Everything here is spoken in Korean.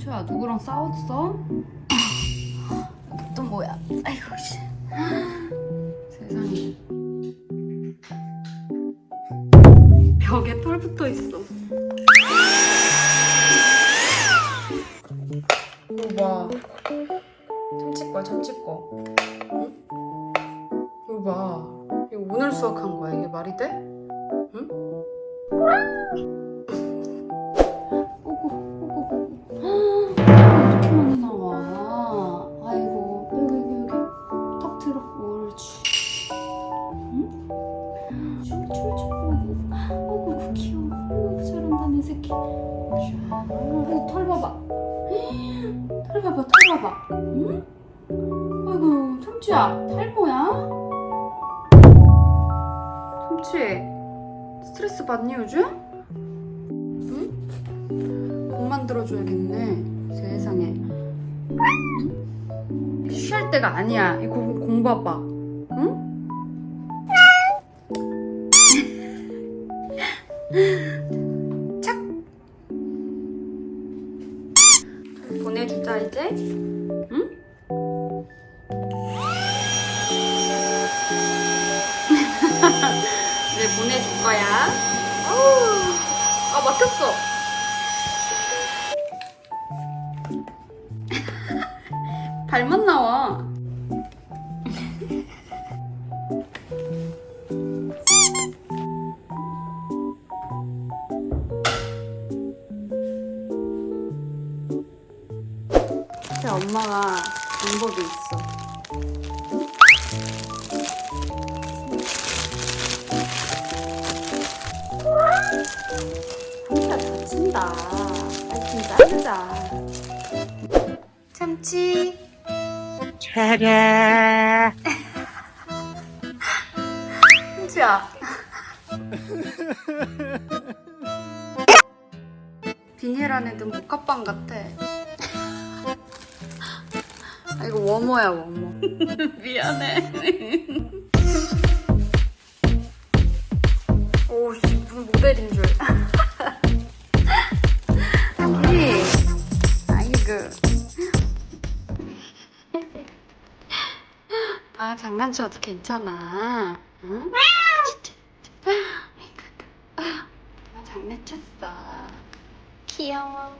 훔쳐야 누구랑 싸웠어? 또 뭐야? 아이고 씨. 세상에. 벽에 털 붙어 있어. 이거 봐. 참치 거야, 참치 거. 응? 이거 봐. 이거 오늘 수확한 거야. 이게 말이 돼? 응? 춤, 춤, 춤. 아이고, 귀여워. 아이고, 잘한다, 내 새끼. 자, 아이고, 털 봐봐. 털 봐봐, 털 봐봐. 응? 아이고, 참치야, 탈모야? 참치, 스트레스 받니 요즘? 응? 공 만들어줘야겠네. 세상에. 응? 쉬할 때가 아니야. 이거 공, 공 봐봐. 응? 착! 보내주자, 이제. 응? 네, 보내줄 거야. 어우, 아, 막혔어. 발만 나와. 제 엄마가 방법이 있어. 혼자 다친다. 아좀 자르자. 참치. 차례. 참치야. 비닐 안에 든 모카빵 같아. 아 이거 워머야 워머. 미안해. 오 씨 무슨 모델인 줄. 아니 아이고. 아 장난쳐도 괜찮아. 응? 아 장난쳤어. 귀여워.